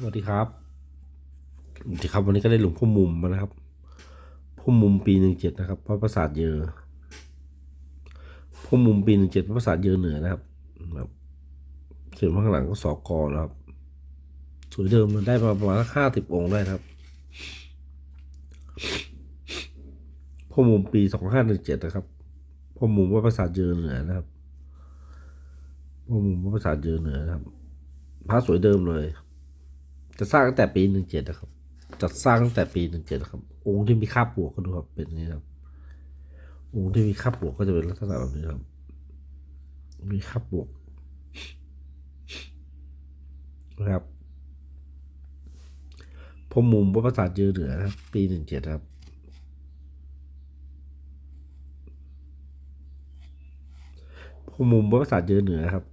สวัสดีครับสวัสดีครับ วันนี้ก็ได้หลวงพ่อมุมมานะครับพ่อมุมปีหนึ่งเจ็ดนะครับพระประสาทเยอพ่อมุมปีหนึ่งเจ็ดพระประสาทเยอเหนือนะครับครับส่วนข้างหลังก็สอกอนะครับ สวยเดิมมันได้มาประมาณห้าสิบองค์ได้ครับพ่อมุมปีสองห้าหนึ่งเจ็ดนะครับพ่อมุมพระประสาทเยอเหนือนะครับพ่อมุมพระประสาทเยอเหนือนะครับพระสวยเดิมเลย จะสร้างตั้งแต่ปีหนึ่งเจ็ดนะครับ จัดสร้างตั้งแต่ปีหนึ่งเจ็ดครับ องค์ที่มีค่าบวกก็ดูครับเป็นอย่างนี้ครับ องค์ที่มีค่าบวกก็จะเป็นลักษณะแบบนี้ครับ มีค่าบวกนะครับพมมุมวัดประสาทเยือเหนือนะปีหนึ่งเจ็ดครับพมมุมวัดประสาทเยือเหนือครับ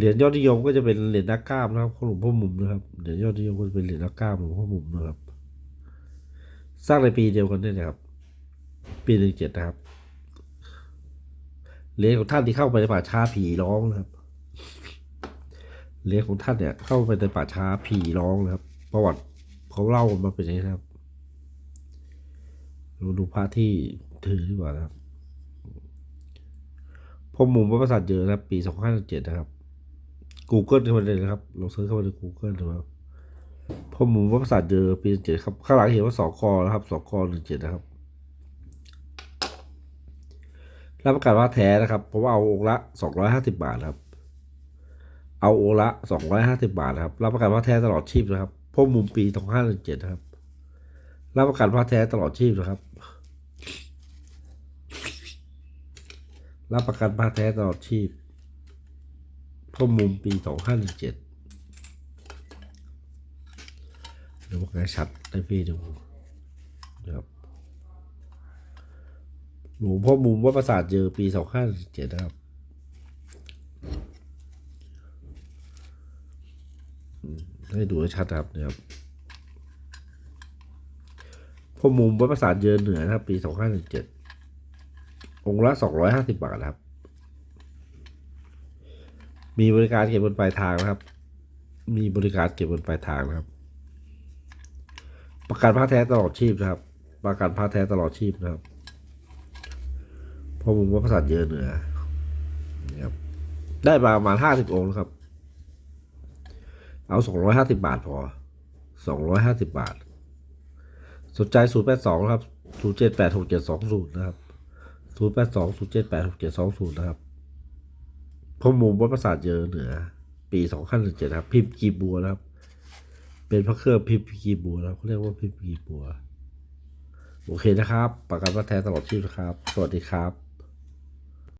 เหรียญยอดนิยมก็จะเป็นเหรียญนักกล้ามนะครับของหลวงพ่อมุมนะครับเหรียญยอดนิยมก็จะเป็นเหรียญนักกล้ามหลวงพ่อมุมนะครับ สร้างในปีเดียวกันด้วยนะครับ ปีหนึ่งเจ็ดนะครับเหรียญของท่านที่เข้าไปในป่าช้าผีร้องนะครับเหรียญของท่านเนี่ย เข้าไปในป่าช้าผีร้องนะครับ ประวัติเขาเล่ากันมาเป็นอย่างนี้นะครับเราดูพระที่ถือดีกว่านะครับพอมุมวัดประสาทเยอะนะครับปีสองห้าเจ็ดนะครับ Google เข้าไปเลยนะครับลองเซิร์ชเข้าไปใน Google ดูครับพอมุมวัดประสาเยอปีเจ็ดครับ ข้างหลังเห็นว่าสองกนะครับสองกหนึ่งเจ็ดนะครับ รับประกันว่าแท้นะครับ เพราะว่าเอาองละสองร้อยห้าสิบาทครับ เอาองละสองร้อยห้าสิบาทนะครับ รับประกันว่าแท้ตลอดชีพนะครับพวกมุมปีสองห้าหนึ่งเจ็ดนะครับ รับประกันว่าแท้ตลอดชีพนะครับ รับประกันว่าแท้ตลอดชีพ พวกมุมปีสองห้าหนึ่งเจ็ดเดี๋ยวมันจะชัดให้พี่ดูนะครับหลวงพ่อมุมวัดประสาทเจอปีสองห้าเจ็ดนะครับให้ดูให้ชัดครับนี่ยครับพ่อมุมวัดประสาทเยอเหนือนะครับ ปีสองห้าหนึ่งเจ็ดองค์ละสองร้อยห้าสิบบาทนะครับ มีบริการเก็บบนปลายทางนะครับ มีบริการเก็บบนปลายทางนะครับ ประกันผ้าแท้ตลอดชีพนะครับ ประกันผ้าแท้ตลอดชีพนะครับพอมุมวัดประสาทเยอะเหนือนะครับ ได้มาประมาณห้าสิบองค์นะครับ เอาสองร้อยห้าสิบาทพอสองร้อยห้าสิบาท สนใจศูนย์แปดสองครับศูนย์เจ็ดแปดหกเจ็ดสองศูนย์นะครับศูนย์แปดสองศูนย์เจ็ดแปดหกเจ็ดสองศูนย์นะครับ พอมุมวัดประสาทเยอเหนือ ปีสองขั้นสิบเจ็ดครับ พิมพ์กีบัวนะครับ เป็นพระเครื่องพิมพ์กีบัวนะครับเขาเรียกว่าพิมพ์กีบัว โอเคนะครับ ประกันว่าแท้ตลอดชีพนะครับ สวัสดีครับ